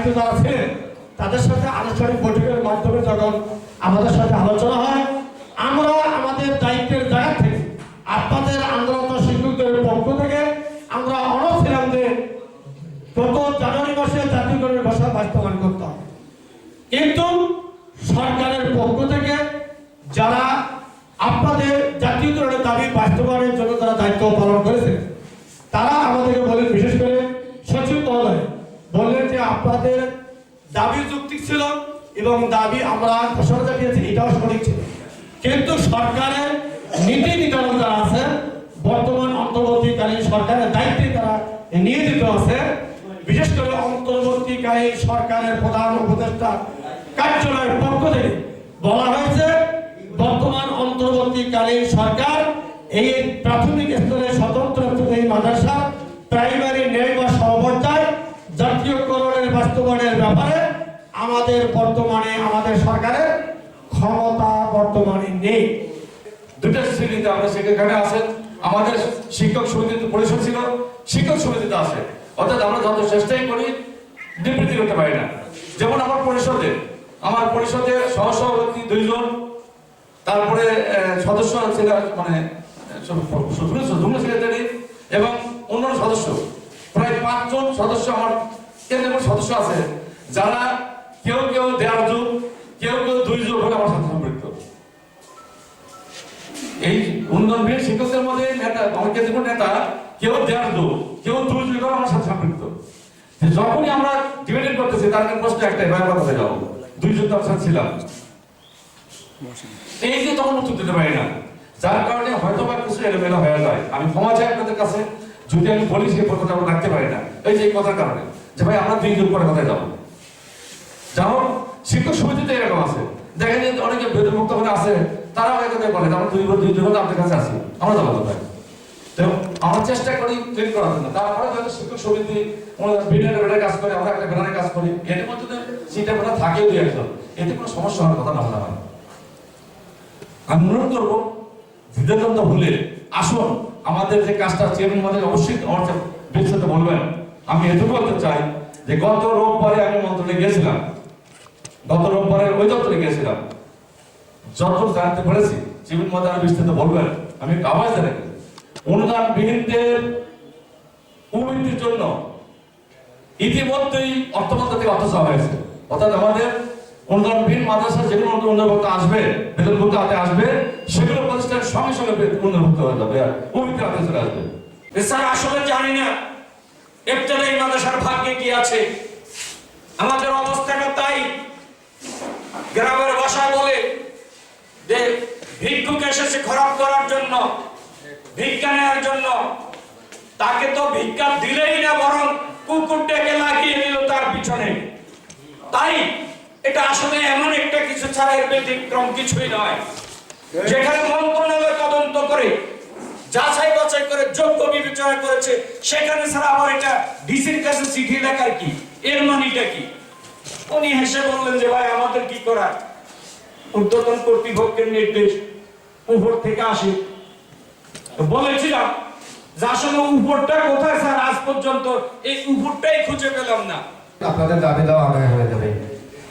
দায়িত্ব যারা ছিলেন, তাদের সাথে আলোচনিক বৈঠকের মাধ্যমে যখন আমাদের সাথে আলোচনা হয়, আমরা আমাদের দায়িত্বের জায়গা থেকে, আপনাদের আন্দোলন শিক্ষকদের পক্ষ থেকে আমরা অনড় ছিলাম যে গত জানুয়ারি মাসে জাতীয়করণের ভাষা বাস্তবায়ন করতে হবে। কিন্তু সরকারের পক্ষ থেকে যারা আপনাদের জাতীয়করণের দাবি বাস্তবায়নের জন্য তারা দায়িত্ব পালন করেছে, তারা আমাদেরকে বলেন বিশেষ করে সচিব মহোদয় বললেন যে আপনাদের দাবি যৌক্তিক ছিল এবং দাবি আমরা ঘোষণা জানিয়েছি, এটাও সঠিক ছিল। কিন্তু সরকারের নীতি নির্ধারণ যারা আছে, বর্তমান অন্তর্বর্তীকালীন সরকারের দায়িত্বে তারা নিয়োজিত আছে। বিশেষ করে অন্তর্বর্তীকালীন সরকারের প্রধান উপদেষ্টা কার্যালয়ের পক্ষ থেকে বলা হয়েছে, বর্তমান অন্তর্বর্তীকালীন সরকার এই প্রাথমিক স্তরে স্বতন্ত্র মাদ্রাসা, প্রাইমারি ন্যায় বা সমপর্যায় জাতীয়করণের বাস্তবায়নের ব্যাপারে আমাদের বর্তমানে, আমাদের সরকারের ক্ষমতা বর্তমানে নেই। দুটা শ্রেণীতে আমরা সেখানে আছেন। আমাদের শিক্ষক সমিতিতে পরিষদ ছিল, শিক্ষক সমিতিতে আছে। অর্থাৎ আমরা যত চেষ্টাই করি, বিবৃতি করতে পারি না। যেমন আমার পরিষদে আমার পরিষদে সহসভাপতি দুইজন, তারপরে সদস্য ছিল মানে সেক্রেটারি এবং অন্যান্য সদস্য। প্রায় পাঁচজন সদস্য আমার কেন্দ্রের সদস্য আছে, যারা কেউ কেউ দেড় যুগ, কেউ কেউ দুই যুগ হলে আমার সাথে সম্পৃক্ত। এই উন্নয়ন বীর শিক্ষকদের মধ্যে নেতা কেন্দ্রীয় নেতা, কেউ দেড় যুগ, কেউ দুই যুগ আমার সাথে সম্পৃক্ত। যখনই আমরা ডিবেট করতেছি, তার প্রশ্ন একটাই, ভাই, আমরা কোথায় দুই যুগ তো আমার সাথে ছিলাম। এই যে তখন উত্তর দিতে পারি না। যার কারণে হয়তো বা কিছু এলোমেলো হয়ে যায়। আমি ক্ষমা চাই আপনাদের কাছে, যদি আমি বলি সেই কথাটা আমরা রাখতে পারি না। এই যে এই কথার কারণে। যে ভাই, আমরা দুই যুগ পরে কোথায় যাব? যেমন শিক্ষক সমিতিতে এরকম আছে। দেখেন যে অনেকে বেদমুক্ত করে আছে তারা অনেক কথা বলে আমরা দুই দুই যুগ আপনার কাছে আছি আমরা যাব কোথায়? তো আমরা চেষ্টা করি ক্লিন করার জন্য। তারপরে যখন শিক্ষক সমিতি বেডার কাজ করে, আমরা একটা বেড়ানের কাজ করি। এর মধ্যে সিটা বেড়া থাকেও দুই একজন। এতে কোনো সমস্যা হওয়ার কথা না মনে হয়। আমি অনুরোধ করব সিদ্ধান্ত ভুলে আসুন। আমাদের যে কাজটা চেয়ারম্যান আমাদের অবশ্যই আমার বলবেন। আমি এটুকু বলতে চাই যে গত রোববারে আমি মন্ত্রণে গেছিলাম গত রোববারে ওই দপ্তরে গিয়েছিলাম। যত জানতে পেরেছি, জীবন আরও বিস্তারিত বলবেন, আমি একটু আওয়াজ দেন অনুদান বিহীনদের উন্নতির জন্য ইতিমধ্যেই অর্থ মন্ত্রক থেকে অর্থ চাওয়া হয়েছে। অর্থাৎ আমাদের অনুদানবিহীন মাদ্রাসা যেগুলো অনুদানভুক্ত আসবে বেতনভুক্ত হাতে আসবে, সেগুলো প্রতিষ্ঠান সঙ্গে সঙ্গে অনুদানভুক্ত হয়ে যাবে আর পবিত্র হাতে চলে আসবে। স্যার, আসলে জানি না। এই মাদ্রাসার ভাগ্যে কি আছে? আমাদের অবস্থাটা তাই। গ্রামের ভাষায় বলে যে ভিক্ষুক এসেছে খরাব করার জন্য, ভিক্ষা নেওয়ার জন্য। তাকে তো ভিক্ষা দিলেই না বরং কুকুর ডেকে লাগিয়ে দিল তার পিছনে। তাই এটা আসলে এমন একটা কিছু ছাড়া এর ব্যতিক্রম কিছুই নয়। যেখানে মন্ত্রণালয় তদন্ত করে, যাচাই বাছাই করে, যোগ্য বিবেচনা করেছে, সেখানে স্যার আবার এটা ডিসির কাছে চিঠি লেখার কি? এর মানিটা কি? উনি হেসে বললেন যে, ভাই, আমাদের কি করার? ঊর্ধ্বতন কর্তৃপক্ষের নির্দেশ উপর থেকে আসে। বলেছিলাম, যে আসলে উপরটা কোথায় স্যার? আজ পর্যন্ত এই উপরটাই খুঁজে পেলাম না। আপনাদের দাবি দেওয়া আদায় হয়ে যাবে।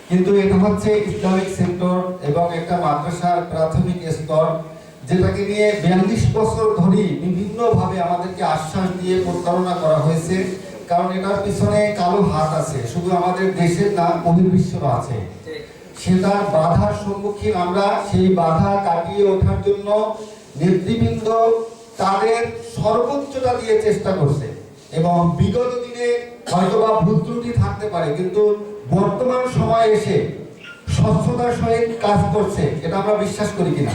কিন্তু এটা হচ্ছে ইসলামিক সেক্টর এবং একটা মাদ্রাসার প্রাথমিক স্তর। যেটাকে নিয়ে বিয়াল্লিশ বছর ধরে বিভিন্নভাবে আমাদেরকে আশ্বাস দিয়ে প্রতারণা করা হয়েছে। কারণ এটার পিছনে কালো হাত আছে, শুধু আমাদের দেশের না বহির্বিশ্বেরও আছে। সেটার বাধার সম্মুখীন আমরা, সেই বাধা কাটিয়ে ওঠার জন্য নেতৃবৃন্দ তাদের সর্বোচ্চটা দিয়ে চেষ্টা করছে। এবং বিগত দিনে হয়তোবা ভুল ত্রুটি থাকতে পারে, কিন্তু বর্তমান সময়ে এসে স্বচ্ছতার সহিত কাজ করছে, এটা আমরা বিশ্বাস করি কিনা?